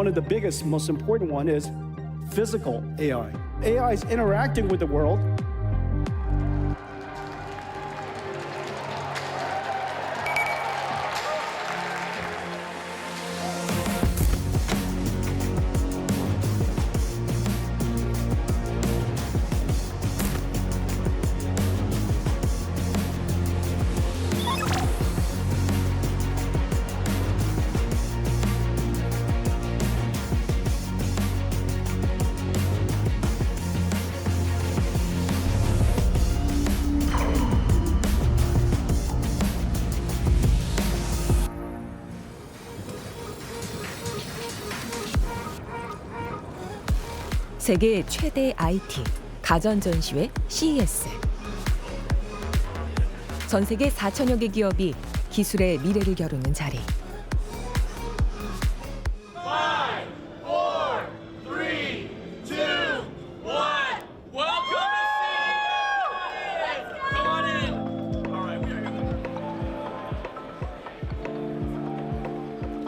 one of the biggest, most important one is physical AI. AI is interacting with the world 세계 최대 IT 가전 전시회 CES. 전 세계 4천여 개 기업이 기술의 미래를 겨루는 자리.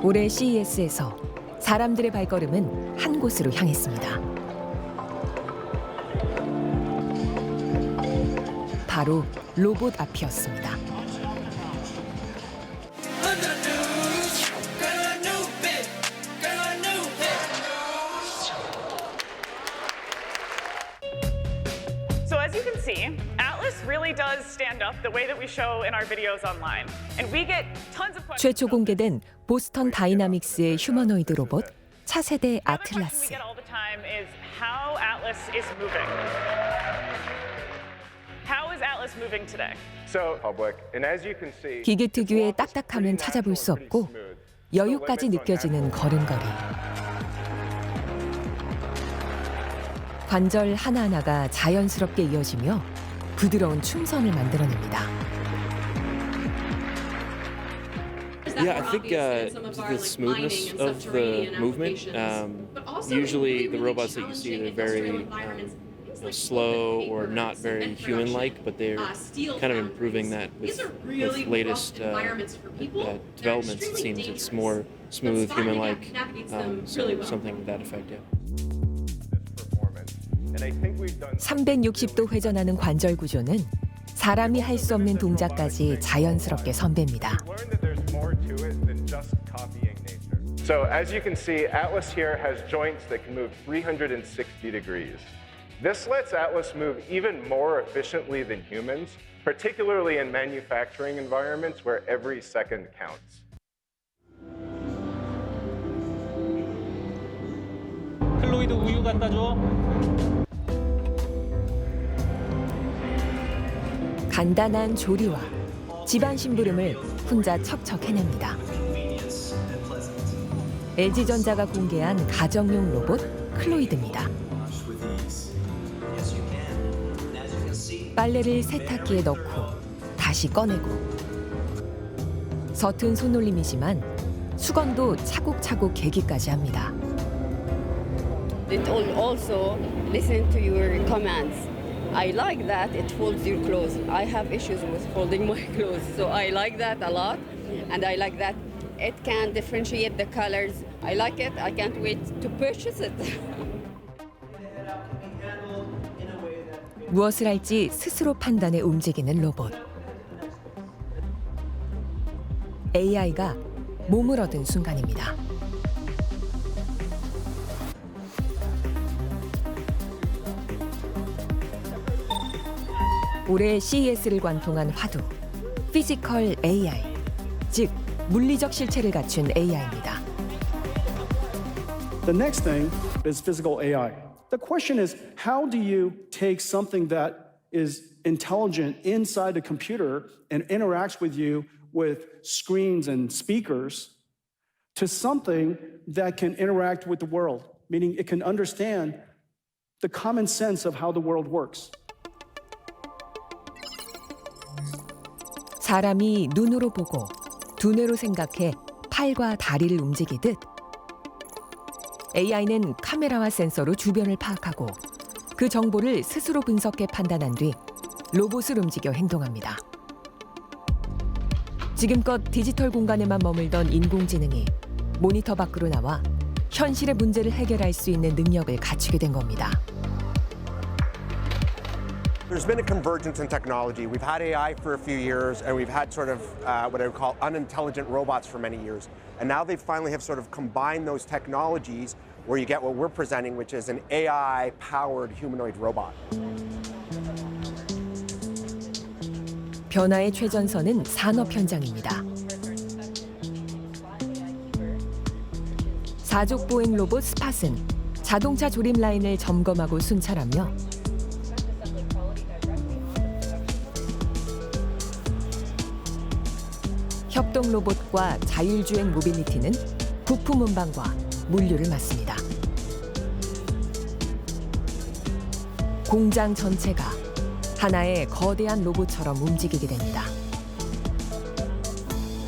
올해 CES에서 사람들의 발걸음은 한 곳으로 향했습니다. 바로 로봇 앞이었습니다. Under the news, got a new bit, got a new hit. So as you can see, Atlas really does stand up the way that we show in our videos online. And we get tons of questions. 최초 공개된 보스턴 다이나믹스의 휴머노이드 로봇 차세대 question we 아틀라스. get all the time is how Atlas is moving. 기계 특유의 딱딱함은 찾아볼 수 없고. 여유까지 느껴지는 걸음걸이. 관절 하나하나가 자연스럽게 이어지며 부드러운 춤선을 만들어냅니다. Yeah, I think uh, the smoothness of the movement. Um, usually, the robots that you see, they're very um, know, slow or not very human-like, but they're kind of improving that with, with latest uh, uh, developments. It seems it's more smooth, human-like, um, so something to that effect. Yeah. this performance. And I think we've done 360도 회전하는 관절 구조는 사람이 할 수 없는 동작까지 자연스럽게 선배입니다. learned that there's more to it than just copying nature. So as you can see, Atlas here has joints that can move 360 degrees. This lets Atlas move even more efficiently than humans, particularly in manufacturing environments where every second counts. 클로이드 우유 갖다 줘. 간단한 조리와 집안 심부름을 혼자 척척 해냅니다. LG전자가 공개한 가정용 로봇 클로이드입니다. 빨래를 세탁기에 넣고 다시 꺼내고 서툰 손놀림이지만 수건도 차곡차곡 개기까지 합니다. It also listen to your commands. I like that it folds your clothes. I have issues with folding my clothes, so I like that a lot. And I like that it can differentiate the colors. I like it. I can't wait to purchase it. 무엇을 할지 스스로 판단해 움직이는 로봇. AI가 몸을 얻은 순간입니다. 올해 CES를 관통한 화두, 피지컬 AI, 즉 물리적 실체를 갖춘 AI입니다. The next thing is physical AI. The question is how do you take something that is intelligent inside the computer and interacts with you with screens and speakers to something that can interact with the world, meaning it can understand the common sense of how the world works. 사람이 눈으로 보고 두뇌로 생각해 팔과 다리를 움직이듯 AI는 카메라와 센서로 주변을 파악하고 그 정보를 스스로 분석해 판단한 뒤 로봇을 움직여 행동합니다. 지금껏 디지털 공간에만 머물던 인공지능이 모니터 밖으로 나와 현실의 문제를 해결할 수 있는 능력을 갖추게 된 겁니다. There's been a convergence in technology. We've had AI for a few years, and we've had sort of uh, what I would call unintelligent robots for many years. And now they finally have sort of combined those technologies where you get what we're presenting, which is an AI powered humanoid robot. 변화의 최전선은 산업 현장입니다. 사족 보행 로봇 스팟은 자동차 조립 라인을 점검하고 순찰하며 협동 로봇과 자율주행 모빌리티는 부품 운반과 물류를 맡습니다. 공장 전체가 하나의 거대한 로봇처럼 움직이게 됩니다.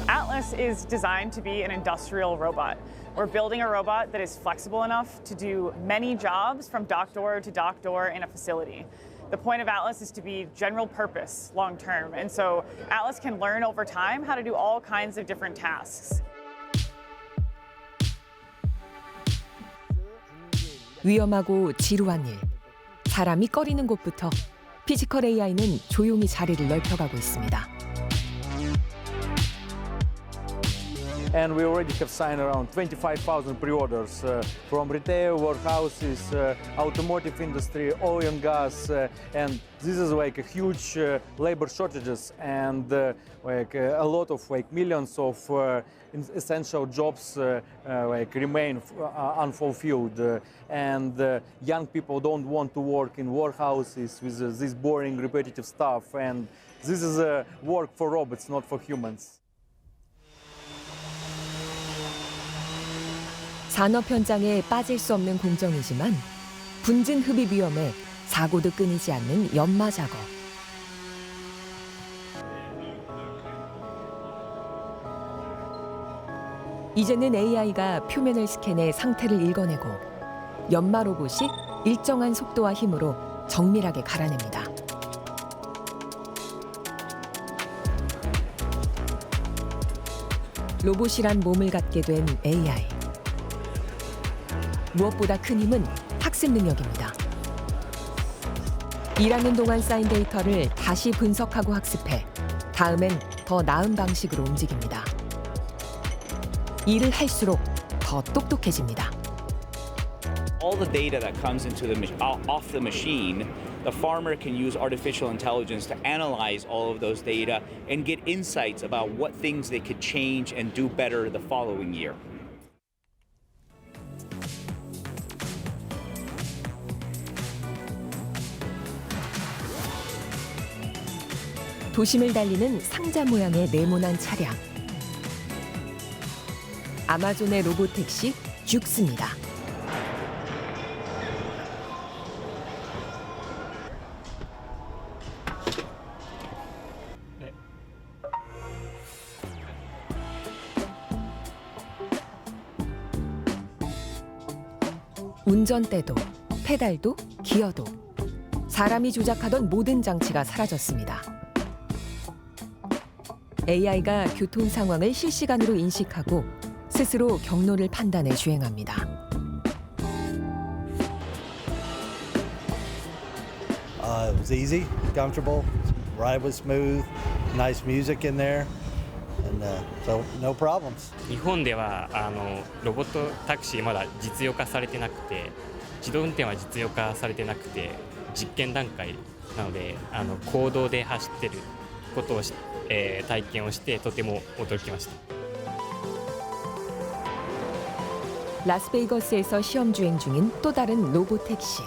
Atlas is designed to be an industrial robot. We're building a robot that is flexible enough to do many jobs from dock door to dock door in a facility. The point of Atlas is to be general purpose long term. And so Atlas can learn over time how to do all kinds of different tasks. 위험하고 지루한 일, 사람이 꺼리는 곳부터 피지컬 AI는 조용히 자리를 넓혀가고 있습니다. And we already have signed around 25,000 pre-orders uh, from retail, warehouses, uh, automotive industry, oil and gas, uh, and this is like a huge uh, labor shortages and uh, like uh, a lot of like millions of essential jobs like remain unfulfilled, and young people don't want to work in warehouses with this boring, repetitive stuff, and this is uh, work for robots, not for humans. 산업 현장에 빠질 수 없는 공정이지만 분진 흡입 위험에 사고도 끊이지 않는 연마 작업. 이제는 AI가 표면을 스캔해 상태를 읽어내고 연마 로봇이 일정한 속도와 힘으로 정밀하게 갈아냅니다. 로봇이란 몸을 갖게 된 AI. 무엇보다 큰 힘은 학습 능력입니다. 일하는 동안 쌓인 데이터를 다시 분석하고 학습해 다음엔 더 나은 방식으로 움직입니다. 일을 할수록 더 똑똑해집니다. all the data that comes into the off the machine, the farmer can use artificial intelligence to analyze all of those data and get insights about what things they could change and do better the following year. 도심을 달리는 상자 모양의 네모난 차량. 아마존의 로봇 택시 죽습니다. 운전대도 페달도 기어도 사람이 조작하던 모든 장치가 사라졌습니다. AI가 교통 상황을 실시간으로 인식하고 스스로 경로를 판단해 주행합니다. Uh, it was easy, comfortable. Ride was smooth. Nice music in there, and uh, so no problems. 日本ではあのロボットタクシーまだ実用化されてなくて自動運転は実用化されてなくて実験段階なのであの公道で走ってることをし、 えー体験をしてとても驚きました。 라스베이거스에서 시험 주행 중인 또 다른 로봇 택시.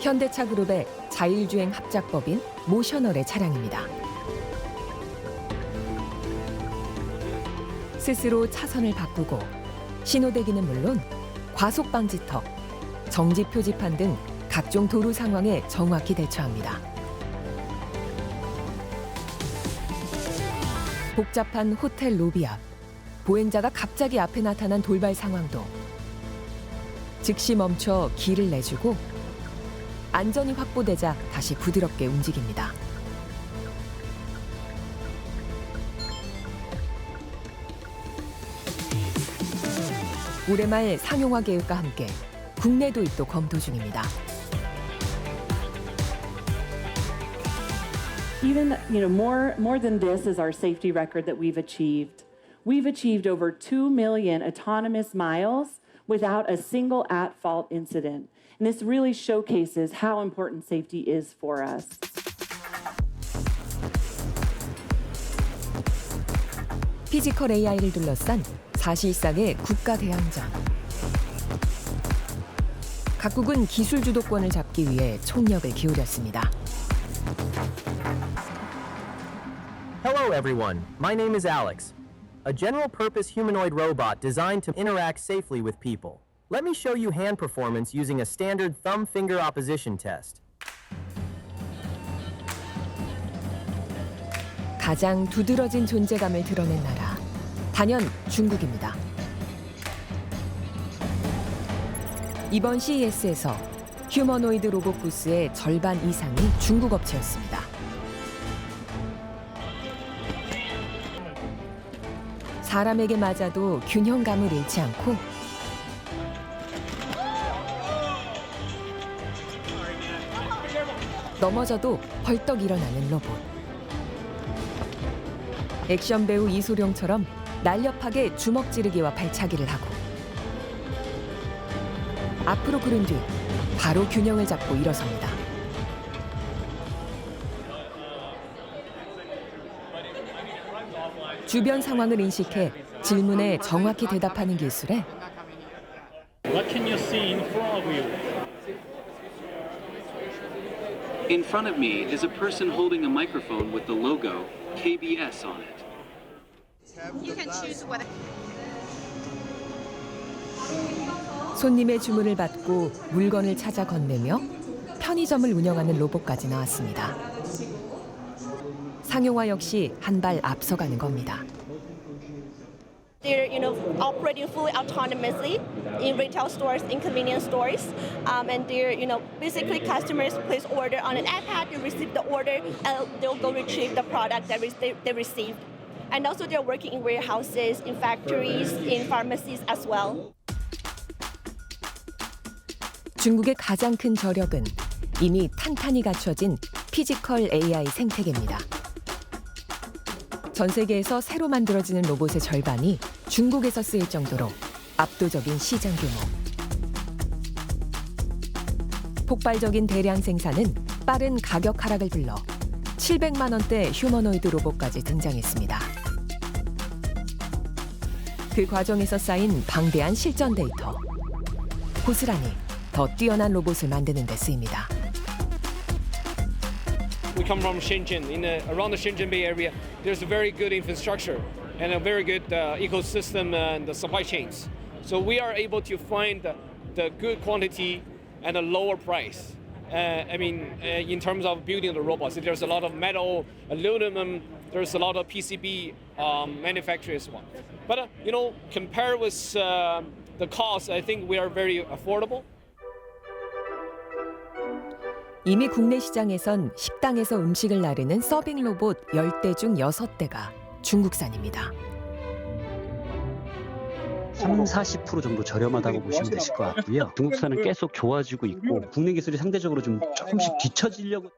현대차 그룹의 자율주행 합작법인 모셔널의 차량입니다. 스스로 차선을 바꾸고 신호대기는 물론 과속 방지턱, 정지 표지판 등 각종 도로 상황에 정확히 대처합니다. 복잡한 호텔 로비 앞 보행자가 갑자기 앞에 나타난 돌발 상황도 즉시 멈춰 길을 내주고 안전이 확보되자 다시 부드럽게 움직입니다. 올해 말 상용화 계획과 함께 국내 도입도 검토 중입니다. even you know more more than this is our safety record that we've achieved we've achieved over 2 million autonomous miles without a single at fault incident and this really showcases how important safety is for us 피지컬 AI를 둘러싼 사실상의 국가 대항전. 각국은 기술 주도권을 잡기 위해 총력을 기울였습니다. Hello, everyone. My name is Alex, a general purpose humanoid robot designed to interact safely with people. Let me show you hand performance using a standard thumb finger opposition test. 가장 두드러진 존재감을 드러낸 나라. 단연 중국입니다. 이번 CES에서 휴머노이드 로봇 부스의 절반 이상이 중국 업체였습니다. 사람에게 맞아도 균형감을 잃지 않고 넘어져도 벌떡 일어나는 로봇. 액션 배우 이소룡처럼 날렵하게 주먹 찌르기와 발차기를 하고 앞으로 구른 뒤 바로 균형을 잡고 일어섭니다. 주변 상황을 인식해 질문에 정확히 대답하는 기술에 What can you see in front of you? In front of me is a person holding a microphone with the logo KBS on it. You can choose what 손님의 주문을 받고 물건을 찾아 건네며 편의점을 운영하는 로봇까지 나왔습니다. 상용화 역시 한 발 앞서가는 겁니다. They're you know operating fully autonomously in retail stores, in convenience stores, um, and they're you know basically customers place order on an iPad, you receive the order, and they'll go retrieve the product that they, they received. And also they're working in warehouses, in factories, in pharmacies as well. 중국의 가장 큰 저력은 이미 탄탄히 갖춰진 피지컬 AI 생태계입니다. 전 세계에서 새로 만들어지는 로봇의 절반이 중국에서 쓰일 정도로 압도적인 시장 규모. 폭발적인 대량 생산은 빠른 가격 하락을 불러 700만 원대 휴머노이드 로봇까지 등장했습니다. 그 과정에서 쌓인 방대한 실전 데이터. 고스란히 더 뛰어난 로봇을 만드는 데 쓰입니다. We come from Shenzhen. In the, around the Shenzhen Bay Area, there's a very good infrastructure and a very good uh, ecosystem and the supply chains. So we are able to find the, the good quantity and a lower price. Uh, I mean, uh, in terms of building the robots, there's a lot of metal, aluminum. There's a lot of PCB um, manufacturing as. But uh, you know, compared with uh, the cost, I think we are very affordable. 이미 국내 시장에선 식당에서 음식을 나르는 서빙 로봇 10대 중 6대가 중국산입니다. 3, 40% 정도 저렴하다고 보시면 되실 것 같고요. 중국산은 계속 좋아지고 있고 국내 기술이 상대적으로 좀 조금씩 뒤처지려고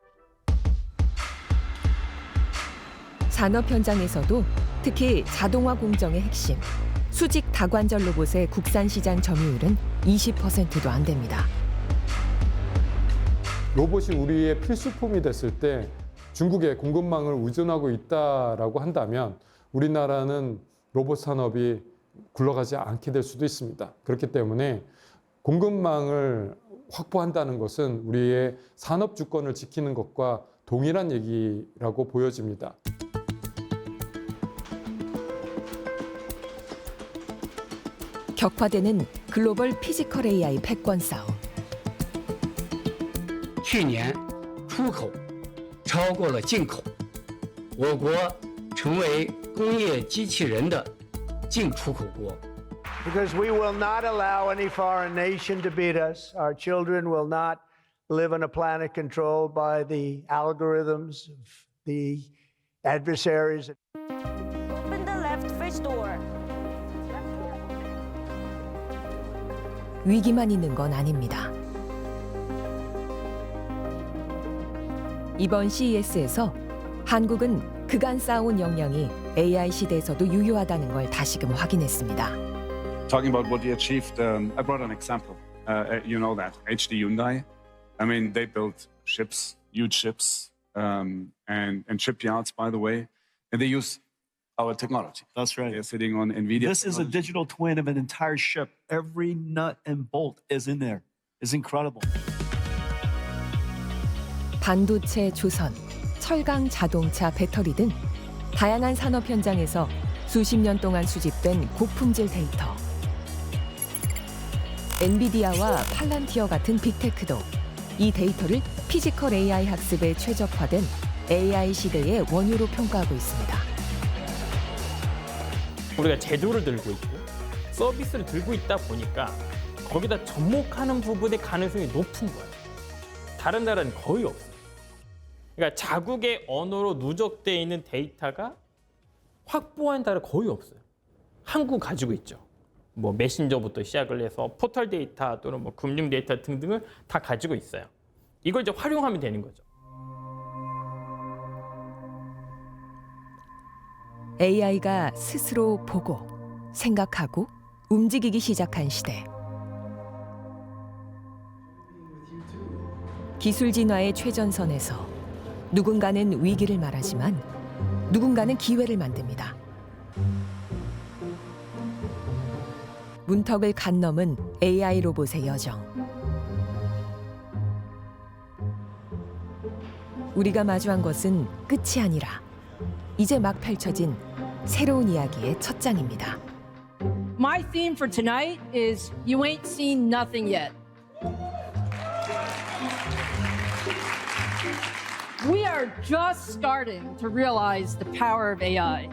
산업 현장에서도 특히 자동화 공정의 핵심 수직 다관절 로봇의 국산 시장 점유율은 20%도 안 됩니다. 로봇이 우리의 필수품이 됐을 때 중국의 공급망을 의존하고 있다라고 한다면 우리나라는 로봇 산업이 굴러가지 않게 될 수도 있습니다. 그렇기 때문에 공급망을 확보한다는 것은 우리의 산업 주권을 지키는 것과 동일한 얘기라고 보여집니다. 격화되는 글로벌 피지컬 AI 패권 싸움. 去年出口超过了进口，我国成为工业机器人的净出口国。 Because we will not allow any foreign nation to beat us. Our children will not live on a planet controlled by the algorithms of the adversaries. Open the left fridge door. 위기만 있는 건 아닙니다. 이번 CES에서 한국은 그간 쌓아온 역량이 AI 시대에서도 유효하다는 걸 다시금 확인했습니다. talking about what we achieved, um, I brought an example. Uh, you know that HD Hyundai. I mean, they built ships, huge ships, um, and and shipyards, by the way, and they use our technology. That's right. They're sitting on Nvidia. This is a digital twin of an entire ship. Every nut and bolt is in there. It's incredible. 반도체 조선, 철강 자동차 배터리 등 다양한 산업 현장에서 수십 년 동안 수집된 고품질 데이터. 엔비디아와 팔란티어 같은 빅테크도 이 데이터를 피지컬 AI 학습에 최적화된 AI 시대의 원유로 평가하고 있습니다. 우리가 제조를 들고 있고 서비스를 들고 있다 보니까 거기다 접목하는 부분의 가능성이 높은 거예요. 다른 나라는 거의 없어요. 그러니까 자국의 언어로 누적되어 있는 데이터가 확보한 나라 거의 없어요. 한국 가지고 있죠. 뭐 메신저부터 시작을 해서 포털 데이터 또는 뭐 금융 데이터 등등을 다 가지고 있어요. 이걸 이제 활용하면 되는 거죠. AI가 스스로 보고 생각하고 움직이기 시작한 시대. 기술 진화의 최전선에서 누군가는 위기를 말하지만 누군가는 기회를 만듭니다. 문턱을 간 넘은 AI 로봇의 여정. 우리가 마주한 것은 끝이 아니라 이제 막 펼쳐진 새로운 이야기의 첫 장입니다. My theme for tonight is You Ain't Seen Nothing Yet. Are just starting to realize the power of AI.